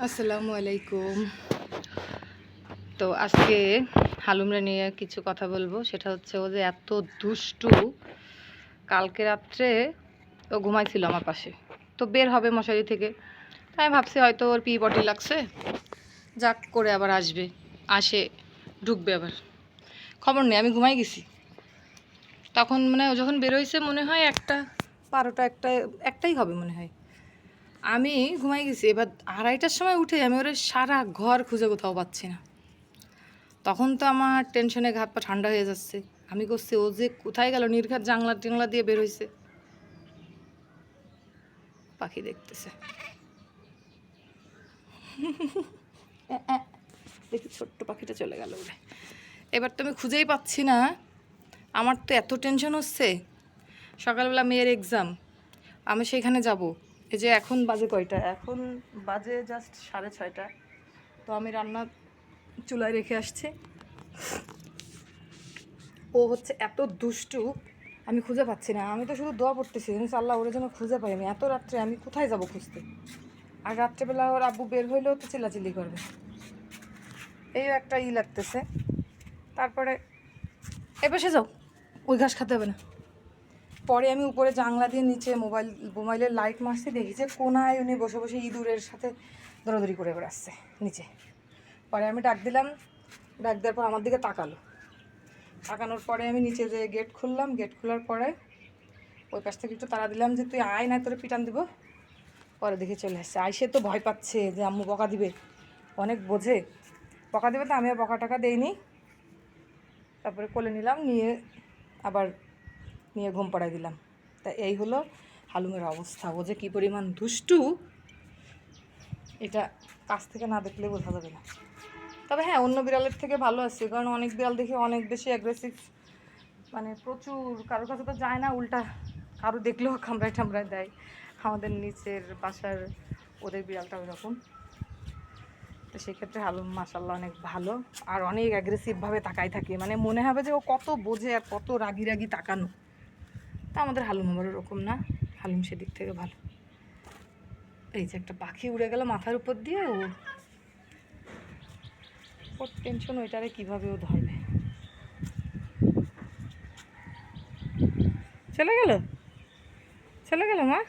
আসসালামু আলাইকুম। তো আজকে হালুমরা নিয়ে কিছু কথা বলব। সেটা হচ্ছে ও যে এত দুষ্টু, কালকে রাত্রে ও ঘুমাইছিল আমার পাশে। তো বের হবে মশারি থেকে। তাই আমি ভাবছি হয়তো ওর পি বটি লাগছে। যাক, করে আবার আসবে। আসে, ঢুকবে আবার। খবর নেই, আমি ঘুমাই গেছি। তখন মানে ও যখন বেরোইছে মনে হয় একটা, বারোটা একটা, একটাই হবে মনে হয়। আমি ঘুমাই গেছি, এবার আড়াইটার সময় উঠে আমি ওরা সারা ঘর খুঁজে কোথাও পাচ্ছি না। তখন তো আমার টেনশনে ঘাত পা ঠান্ডা হয়ে যাচ্ছে। আমি করছি, ও যে কোথায় গেল, নির্ঘাত জাংলা টিংলা দিয়ে বের হয়েছে পাখি দেখতেছে। দেখি ছোট্ট পাখিটা চলে গেল ওরে। এবার তো আমি খুঁজেই পাচ্ছি না। আমার তো এত টেনশন হচ্ছে। সকালবেলা মেয়ের এক্সাম আমি সেখানে যাব। এই যে এখন বাজে কয়টা? এখন বাজে জাস্ট সাড়ে ছয়টা। তো আমি রান্না চুলায় রেখে আসছি। ও হচ্ছে এত দুষ্টু, আমি খুঁজে পাচ্ছি না। আমি তো শুধু দোয়া পড়তেছি, জানিস আল্লাহ ওরা যেন খুঁজে পাই আমি এত রাত্রে আমি কোথায় যাব খুঁজতে? আর রাত্রেবেলা ওর আব্বু বের হইলেও তো চিল্লাচিল্লি করবে। এই একটা ই লাগতেছে। তারপরে, এ পাশে যাও, ওই ঘাস খেতে হবে না। পরে আমি উপরে জানলা দিয়ে নিচে মোবাইল, মোবাইলের লাইট মারছি, দেখি যে কোনায় উনি বসে বসে ইঁদুরের সাথে দৌড়াদৌড়ি করে বেড়াচ্ছে নিচে। পরে আমি ডাক দিলাম, ডাক দেওয়ার পর আমার দিকে তাকালো। তাকানোর পরে আমি নিচে যে গেট খুললাম গেট খোলার পরে ওই পাশ থেকে একটু তাড়া দিলাম যে তুই আয় না তোরে পিটান দিব। পরে দেখে চলে আসছে। আইসে তো ভয় পাচ্ছে যে আম্মু বকা দিবে। অনেক বোঝে। বকা দিবে তো আমি আর বকা টাকা দেইনি। তারপরে কোলে নিলাম, নিয়ে আবার নিয়ে ঘুম পাড়াই দিলাম। তা এই হলো হালুমের অবস্থা। ও যে কী পরিমাণ দুষ্টু, এটা কাছ থেকে না দেখলে বোঝা যাবে না। তবে হ্যাঁ অন্য বিড়ালের থেকে ভালো আছে, কারণ অনেক বিড়াল দেখি অনেক বেশি অ্যাগ্রেসিভ মানে প্রচুর, কারোর কাছে তো যায় না, উল্টা কারও দেখলেও কামড়ায় টামড়ায় দেয়। আমাদের নিচের বাসার ওদের বিড়ালটা ওইরকম। তো সেক্ষেত্রে হালুম মাসাল্লাহ অনেক ভালো আর অনেক অ্যাগ্রেসিভভাবে তাকাই থাকে। মানে মনে হবে যে ও কত বোঝে আর কত রাগি রাগি তাকানো। তা আমাদের হালুম আবার ওরকম না। হালুম সেদিক থেকে ভালো। এই যে একটা পাখি উড়ে গেল মাথার উপর দিয়ে, ও ওর টেনশন ওইটারে কীভাবে ও ধরবে? চলে গেল? চলে গেল মা?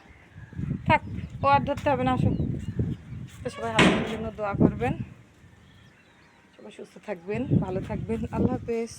থাক, ও আর ধরতে হবে না আসো সবাই হালুমের জন্য দোয়া করবেন। সবাই সুস্থ থাকবেন, ভালো থাকবেন। আল্লাহ হাফেজ।